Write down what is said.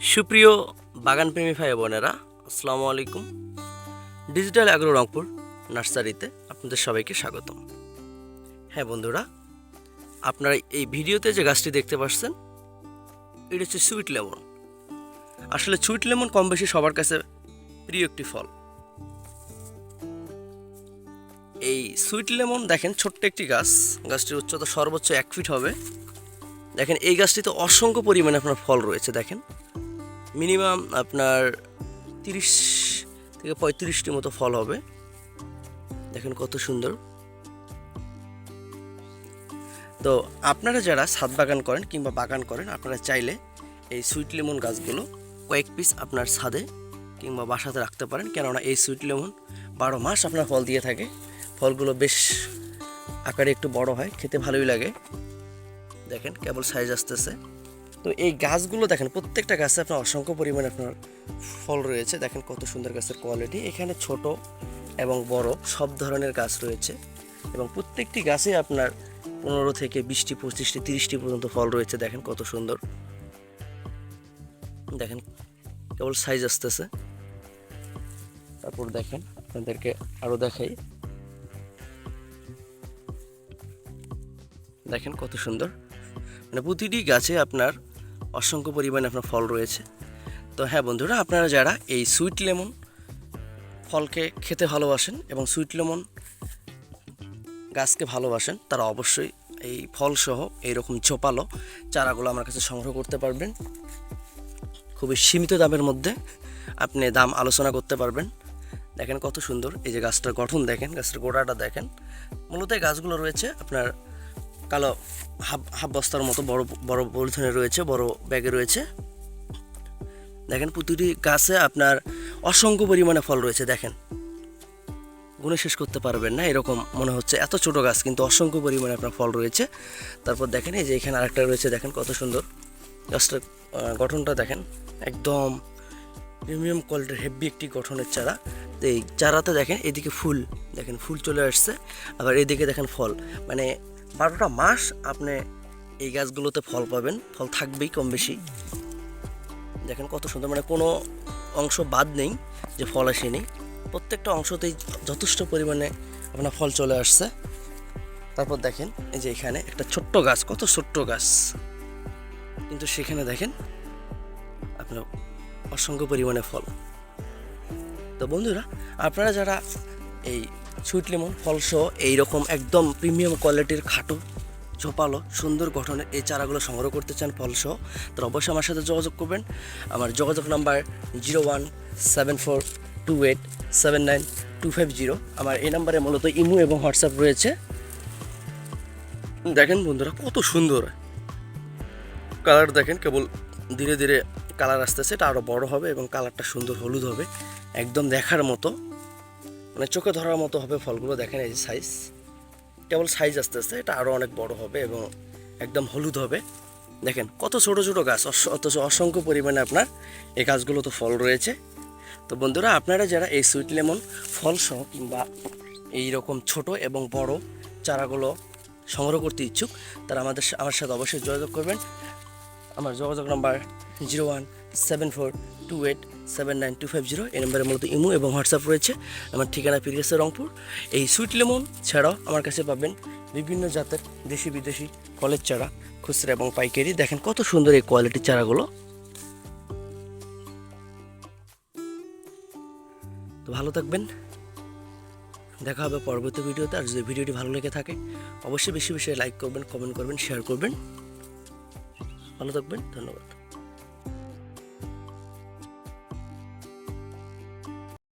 সুপ্রিয় বাগানপ্রেমী ভাই বোনেরা, আসসালামু আলাইকুম। ডিজিটাল অ্যাগ্রো রংপুর নার্সারিতে আপনাদের সবাইকে স্বাগতম। হ্যাঁ বন্ধুরা, আপনারা এই ভিডিওতে যে গাছটি দেখতে পাচ্ছেন, এটা হচ্ছে সুইট লেমন। আসলে সুইট লেমন কম বেশি সবার কাছে প্রিয় একটি ফল। এই সুইট লেমন দেখেন, ছোট্ট একটি গাছ। গাছটির উচ্চতা সর্বোচ্চ এক ফিট হবে। দেখেন, এই গাছটিতে অসংখ্য পরিমাণে আপনার ফল রয়েছে, দেখেন। মিনিমাম আপনার তিরিশ থেকে পঁয়ত্রিশটি মতো ফল হবে। দেখেন কত সুন্দর। তো আপনারা যারা ছাদ বাগান করেন কিংবা বাগান করেন, আপনারা চাইলে এই সুইট লেমন গাছগুলো কয়েক পিস আপনার ছাদে কিংবা বাসাতে রাখতে পারেন। কেননা এই সুইট লেমন বারো মাস আপনার ফল দিয়ে থাকে। ফলগুলো বেশ আকারে একটু বড় হয়, খেতে ভালোই লাগে। দেখেন কেবল সাইজ আসতেছে। তো এই গাছগুলো দেখেন, প্রত্যেকটা গাছে আপনার অসংখ্য পরিমাণে আপনার ফল রয়েছে। দেখেন কত সুন্দর গাছের কোয়ালিটি এখানে ছোট এবং বড় সব ধরনের গাছ রয়েছে এবং প্রত্যেকটি গাছে আপনার পনেরো থেকে বিশটি, পঁচিশটি, তিরিশটি পর্যন্ত ফল রয়েছে। দেখেন কত সুন্দর। দেখেন কেবল সাইজ আসতেছে। তারপর দেখেন, আপনাদেরকে আরও দেখাই। দেখেন কত সুন্দর। মানে প্রতিটি গাছে আপনার অসংখ্য পরিমাণে আপনার ফল রয়েছে। তো হ্যাঁ বন্ধুরা, আপনারা যারা এই সুইট লেমন ফলকে খেতে ভালোবাসেন এবং সুইট লেমন গাছকে ভালোবাসেন, তারা অবশ্যই এই ফলসহ এইরকম ঝোপালো চারাগুলো আমার কাছে সংগ্রহ করতে পারবেন। খুবই সীমিত দামের মধ্যে আপনি দাম আলোচনা করতে পারবেন। দেখেন কত সুন্দর এই যে গাছটার গঠন দেখেন গাছটার গোড়াটা দেখেন। মূলত এই গাছগুলো রয়েছে আপনার কালো হাফ হাফ বস্তার মতো বড় বড় পলিথিনে রয়েছে, বড় ব্যাগে রয়েছে। দেখেন প্রতিটি গাছে আপনার অসংখ্য পরিমাণে ফল রয়েছে, দেখেন। গুণে শেষ করতে পারবেন না, এরকম মনে হচ্ছে। এত ছোট গাছ, কিন্তু অসংখ্য পরিমাণে আপনার ফল রয়েছে। তারপর দেখেন, এই যে এখানে আরেকটা রয়েছে, দেখেন কত সুন্দর। গাছটার গঠনটা দেখেন, একদম প্রিমিয়াম কোয়ালিটির হেভি একটি গঠনের চারা। তো এই চারাতে দেখেন, এদিকে ফুল, দেখেন, ফুল চলে আসছে। আবার এদিকে দেখেন ফল। মানে বারোটা মাস আপনি এই গাছগুলোতে ফল পাবেন। ফল থাকবেই কম বেশি। দেখেন কত সুন্দর মানে কোনো অংশ বাদ নেই যে ফল আসেনি। প্রত্যেকটা অংশতেই যথেষ্ট পরিমাণে আপনার ফল চলে আসছে। তারপর দেখেন, এই যে এখানে একটা ছোট্ট গাছ, কত ছোট্ট গাছ। কিন্তু সেখানে দেখেন, আপনার অসংখ্য পরিমাণে ফল। তো বন্ধুরা, আপনারা যারা এই সুইট লেমন, ফলসহ এইরকম একদম প্রিমিয়াম কোয়ালিটির খাটো ঝোপালো সুন্দর গঠনের এই চারাগুলো সংগ্রহ করতে চান ফলসহ তো অবশ্যই আমার সাথে যোগাযোগ করবেন। আমার যোগাযোগ number zero one seven four two eight seven nine two five zero. আমার এই নাম্বারে মূলত ইমো এবং হোয়াটসঅ্যাপ রয়েছে। দেখেন বন্ধুরা, কত সুন্দর। কালার দেখেন, কেবল ধীরে ধীরে কালার আসতেছে, এটা আরও বড় হবে এবং কালারটা সুন্দর হলুদ হবে। একদম দেখার মতো। মানে চোখে ধরার মতো হবে ফলগুলো, দেখেন এই যে সাইজ কেবল সাইজ আস্তে আস্তে, এটা আরও অনেক বড় হবে এবং একদম হলুদ হবে। দেখেন, কত ছোট ছোট গাছ অথচ অসংখ্য পরিমাণে আপনার এই গাছগুলো তো ফল রয়েছে। তো বন্ধুরা, আপনারা যারা এই সুইট লেমন ফল সহ কিংবা এই রকম ছোট এবং বড় চারাগুলো সংগ্রহ করতে ইচ্ছুক, তারা আমাদের আমার সাথে অবশ্যই যোগাযোগ করবেন। আমার যোগাযোগ number zero one seven four two eight seven nine two five zero এই নম্বরে মূলত ইমো এবং হোয়াটসঅ্যাপ রয়েছে। আমার ঠিকানা পিরিয়াসে রংপুর। এই সুইট লেমন ছাড়াও আমার কাছে পাবেন বিভিন্ন জাতের দেশি বিদেশি ফলের চারা, খুচরা এবং পাইকারি। দেখেন কত সুন্দর এই কোয়ালিটির চারাগুলো। তো ভালো থাকবেন। দেখা হবে পরবর্তী ভিডিওতে। আর যদি ভিডিওটি ভালো লেগে থাকে, অবশ্যই বেশি বেশি লাইক করবেন কমেন্ট করবেন শেয়ার করবেন। ভালো থাকবেন, ধন্যবাদ।